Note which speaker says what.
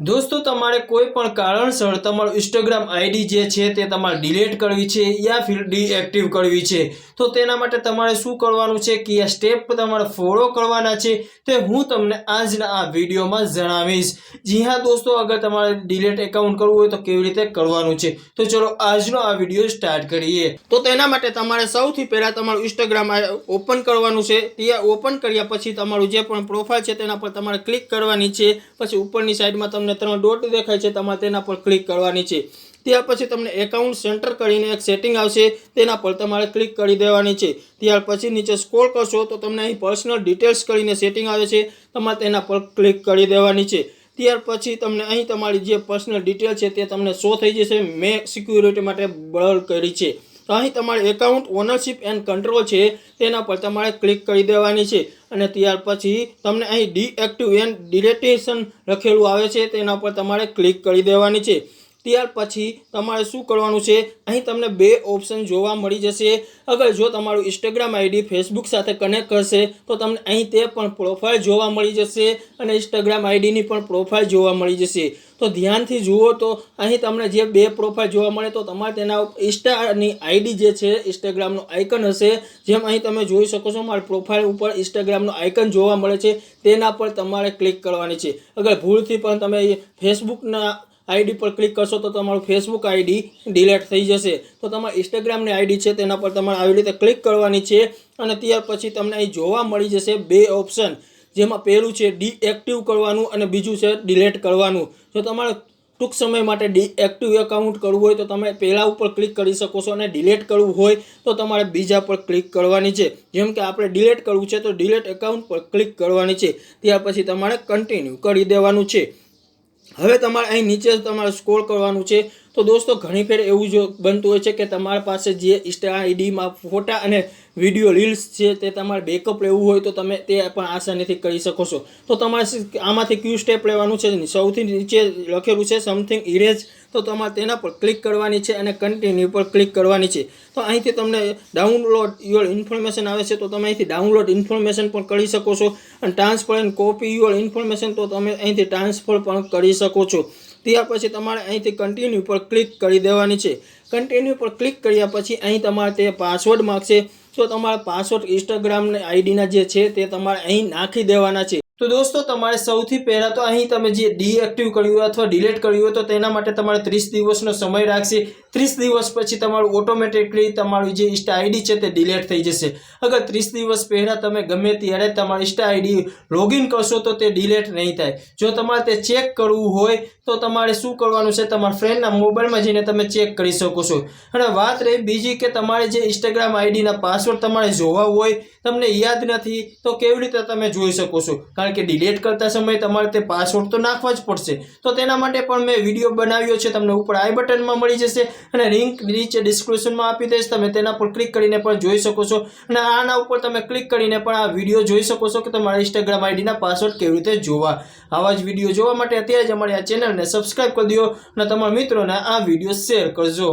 Speaker 1: દોસ્તો, તમારે કોઈ પણ કારણસર તમારું ઇન્સ્ટાગ્રામ આઈડી જે છે તે તમારે ડિલીટ કરવી છે યા ફિર ડીએક્ટિવ કરવી છે, તો તેના માટે તમારે શું કરવાનું છે કે આ સ્ટેપ તમારે ફોલો કરવાના છે, તે હું તમને આજના આ વિડીયોમાં જણાવીશ. જી હા, દોસ્તો, અગર તમારે ડિલીટ એકાઉન્ટ કરવું હોય તો કેવી રીતે કરવાનું છે? તો ચલો, આજનો આ વીડિયો સ્ટાર્ટ કરીએ. તો તેના માટે તમારે સૌથી પહેલાં તમારું ઇન્સ્ટાગ્રામ ઓપન કરવાનું છે. ત્યાં ઓપન કર્યા પછી તમારું જે પણ પ્રોફાઇલ છે તેના પર તમારે ક્લિક કરવાની છે. પછી ઉપરની સાઈડમાં તમને ત્રણ ડોટ દેખાય છે, તમારે તેના પર ક્લિક કરવાની છે. ત્યાર પછી તમને એકાઉન્ટ સેન્ટર કરીને એક સેટિંગ આવશે, તેના પર તમારે ક્લિક કરી દેવાની છે. ત્યાર પછી નીચે સ્ક્રોલ કરશો, તો તમને અહીં પર્સનલ ડિટેલ્સ કરીને સેટિંગ આવે છે, તમારે તેના પર ક્લિક કરી દેવાની છે. ત્યાર પછી તમને અહીં તમારી જે પર્સનલ ડિટેલ છે, તે તમને શો થઈ જશે. મેં સિક્યુરિટી માટે બ્લર કરી છે. તો અહીં તમારે એકાઉન્ટ ઓનરશિપ એન્ડ કંટ્રોલ છે, તેના પર તમારે ક્લિક કરી દેવાની છે. અને ત્યાર પછી તમને અહીં ડીએક્ટિવ એન્ડ ડિલેટેશન લખેલું આવે છે, તેના પર તમારે ક્લિક કરી દેવાની છે. ત્યાર પછી તમારે શું કરવાનું છે? અહીં તમને બે ઓપ્શન જોવા મળી જશે. અગર જો તમારું ઇન્સ્ટાગ્રામ આઈડી ફેસબુક સાથે કનેક્ટ કરશે તો તમને અહીં તે પણ પ્રોફાઇલ જોવા મળી જશે અને ઇન્સ્ટાગ્રામ આઈડીની પણ પ્રોફાઇલ જોવા મળી જશે. તો ધ્યાનથી જુઓ તો અહીં તમને જે બે પ્રોફાઇલ જોવા મળે તો તમારે તેના ઇન્સ્ટાની આઈડી જે છે ઇન્સ્ટાગ્રામનું આઇકન હશે. જેમ અહીં તમે જોઈ શકો છો, મારી પ્રોફાઇલ ઉપર ઇન્સ્ટાગ્રામનું આઇકન જોવા મળે છે. તેના પર તમારે ક્લિક કરવાની છે. અગર ભૂલથી પણ તમે ફેસબુકના આઈડી પર ક્લિક કરશો તો તમારું ફેસબુક આઈડી ડિલેટ થઈ જશે. તો તમારા ઇન્સ્ટાગ્રામની આઈડી છે, તેના પર તમારે આવી રીતે ક્લિક કરવાની છે અને ત્યાર પછી તમને અહીં જોવા મળી જશે બે ઓપ્શન. જેમાં પહેલું છે, ડીએક્ટિવ કરવાનું અને બીજું છે, ડિલેટ કરવાનું. જો તમારે ટૂંક સમય માટે ડીએક્ટિવ એકાઉન્ટ કરવું હોય તો તમે પહેલાં ઉપર ક્લિક કરી શકો છો અને ડિલેટ કરવું હોય તો તમારે બીજા પર ક્લિક કરવાની છે. જેમ કે આપણે ડિલેટ કરવું છે તો ડિલેટ એકાઉન્ટ પર ક્લિક કરવાની છે. ત્યાર પછી તમારે કન્ટિન્યુ કરી દેવાનું છે. હવે તમારે અહીં નીચે તમારે સ્ક્રોલ કરવાનું છે. તો દોસ્તો, ઘણી ફેર એવું જો બનતું હોય છે કે તમારા પાસે જે ઇન્સ્ટા આઈડીમાં ફોટા અને વીડિયો રીલ્સ છે તે તમારે બેકઅપ લેવું હોય તો તમે તે પણ આસાનીથી કરી શકો છો. તો તમારે આમાંથી ક્યુ સ્ટેપ લેવાનું છે? સૌથી નીચે લખેલું છે સમથિંગ ઇરેજ તો તમારે તેના પર ક્લિક કરવાની છે અને કન્ટિન્યુ પર ક્લિક કરવાની છે. તો અહીંથી તમને ડાઉનલોડ યોર ઇન્ફોર્મેશન આવે છે તો તમે અહીંથી ડાઉનલોડ ઇન્ફોર્મેશન પણ કરી શકો છો. અને transfer and copy your information તો તમે અહીંથી ટ્રાન્સફર પણ કરી શકો છો. ત્યાર પછી તમારે અહીંથી કન્ટિન્યુ પર ક્લિક કરી દેવાની છે. કન્ટિન્યુ પર ક્લિક કર્યા પછી અહીં તમારે તે પાસવર્ડ માગશે. તો તમારા પાસવર્ડ ઇન્સ્ટાગ્રામની આઈડીના જે છે તે તમારે અહીં નાખી દેવાના છે. તો દોસ્તો, તમારે સૌથી પહેલાં તો અહીં તમે જે ડીએક્ટિવ કર્યું અથવા ડિલીટ કર્યું હોય તો તેના માટે તમારે ત્રીસ દિવસનો સમય રાખશે. ત્રીસ દિવસ પછી તમારું ઓટોમેટિકલી તમારું જે ઇન્સ્ટા આઈડી છે તે ડિલીટ થઈ જશે. અગર ત્રીસ દિવસ પહેલાં તમે ગમે ત્યારે તમારી ઇન્સ્ટા આઈડી લોગિન કરશો તો તે ડિલીટ નહીં થાય. જો તમારે તે ચેક કરવું હોય તો તમારે શું કરવાનું છે? તમારા ફ્રેન્ડના મોબાઈલમાં જઈને તમે ચેક કરી શકો છો. અને વાત રહી બીજી કે તમારે જે ઇન્સ્ટાગ્રામ આઈડીના પાસવર્ડ તમારે જોવા હોય, તમને યાદ નથી, તો કેવી રીતે તમે જોઈ શકો છો? કારણ કે ડિલીટ કરતા સમયે તમારે તે પાસવર્ડ તો નાખવા જ પડશે. તો તેના માટે પણ મેં વીડિયો બનાવ્યો છે, તમને ઉપર આઈ બટનમાં મળી જશે અને લિંક નીચે ડિસ્ક્રિપ્શનમાં આપી દઈશ. તમે તેના પર ક્લિક કરીને પણ જોઈ શકો છો. અને આના ઉપર તમે ક્લિક કરીને પણ આ વીડિયો જોઈ શકો છો કે તમારા ઇન્સ્ટાગ્રામ આઈડીના પાસવર્ડ કેવી રીતે જોવા. આવા જ વીડિયો જોવા માટે અત્યારે જ અમારી આ ચેનલને સબસ્ક્રાઈબ કરી દો અને તમારા મિત્રોને આ વીડિયો શેર કરજો.